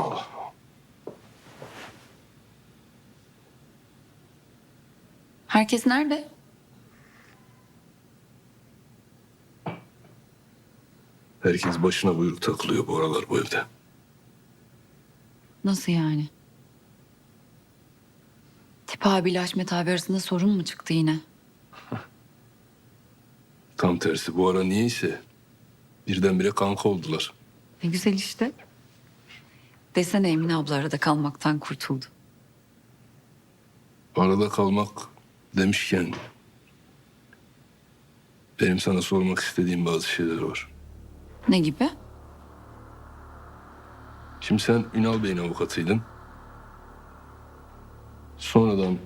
Eyvallah. Herkes nerede? Herkes başına buyruk takılıyor bu aralar bu evde. Nasıl yani? Tip abiyle Haşmet abi arasında sorun mu çıktı yine? Tam tersi bu ara niyeyse birdenbire kanka oldular. Ne güzel işte. Desene Emine abla arada kalmaktan kurtuldu. Arada kalmak demişken benim sana sormak istediğim bazı şeyler var. Ne gibi? Şimdi sen Ünal Bey'in avukatıydın. Sonradan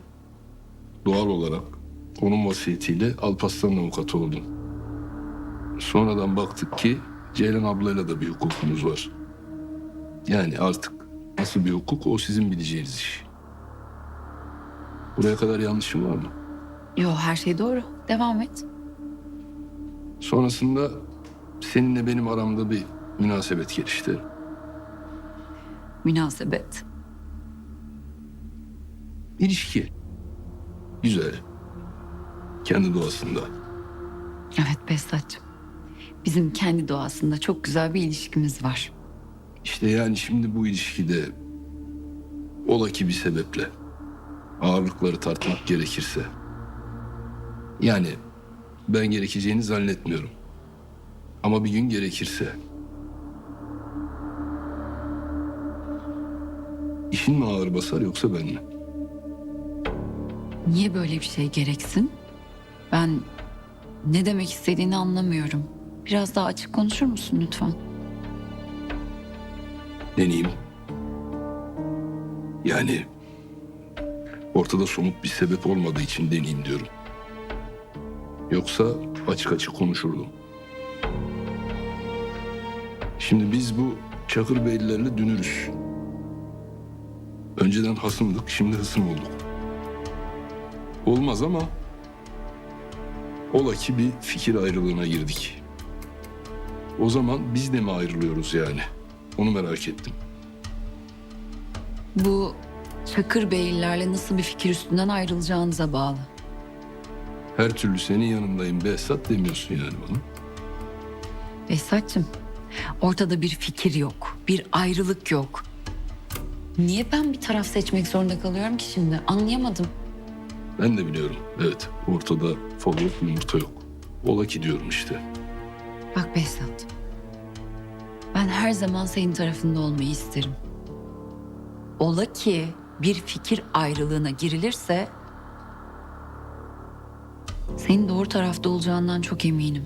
doğal olarak onun vasiyetiyle Alparslan'ın avukatı oldun. Sonradan baktık ki Ceylan ablayla da bir hukukumuz var. Yani artık nasıl bir hukuk o sizin bileceğiniz iş. Buraya kadar yanlışım var mı? Yo her şey doğru. Devam et. Sonrasında seninle benim aramda bir münasebet gelişti. Münasebet. İlişki. Güzel. Kendi doğasında. Evet Behzatçığım. Bizim kendi doğasında çok güzel bir ilişkimiz var. İşte yani şimdi bu ilişkide ola ki bir sebeple ağırlıkları tartmak gerekirse yani ben gerekeceğini zannetmiyorum. Ama bir gün gerekirse işin mi ağır basar yoksa ben mi? Niye böyle bir şey gereksin? Ben ne demek istediğini anlamıyorum. Biraz daha açık konuşur musun lütfen? Deneyeyim. Yani ortada somut bir sebep olmadığı için deneyeyim diyorum. Yoksa açık açık konuşurdum. Şimdi biz bu Çakır Beylilerle dünürüz. Önceden hasımdık, şimdi hısım olduk. Olmaz ama ola ki bir fikir ayrılığına girdik. O zaman biz de mi ayrılıyoruz yani? Onu merak ettim. Bu Çakır Beylilerle nasıl bir fikir üstünden ayrılacağınıza bağlı. Her türlü senin yanındayım Behzat demiyorsun yani bana. Behzatçığım, ortada bir fikir yok, bir ayrılık yok. Niye ben bir taraf seçmek zorunda kalıyorum ki şimdi? Anlayamadım. Ben de biliyorum. Evet ortada yok yumurta yok. Ola ki diyorum işte. Bak Behzat, ben her zaman senin tarafında olmayı isterim. Ola ki bir fikir ayrılığına girilirse... ...senin doğru tarafta olacağından çok eminim.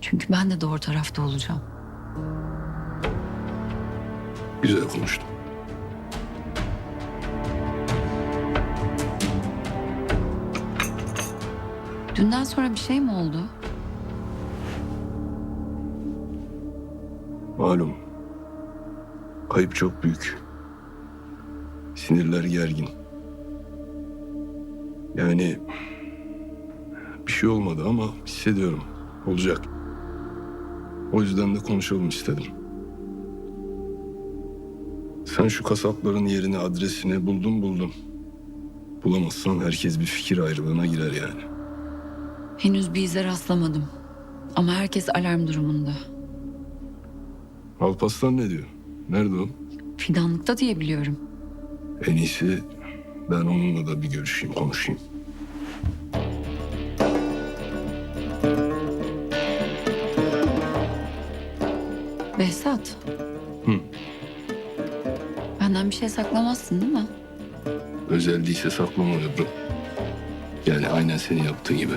Çünkü ben de doğru tarafta olacağım. Güzel konuştun. Dünden sonra bir şey mi oldu? Malum. Kayıp çok büyük. Sinirler gergin. Yani bir şey olmadı ama hissediyorum. Olacak. O yüzden de konuşalım istedim. Sen şu kasapların yerini, adresini buldun buldun. Bulamazsan herkes bir fikir ayrılığına girer yani. Henüz bir ize rastlamadım. Ama herkes alarm durumunda. Alparslan ne diyor? Nerede o? Fidanlıkta diye biliyorum. En iyisi ben onunla da bir görüşeyim, konuşayım. Behzat. Hı. Benden bir şey saklamazsın değil mi? Özel değilse saklama Ebru. Yani aynen senin yaptığın gibi.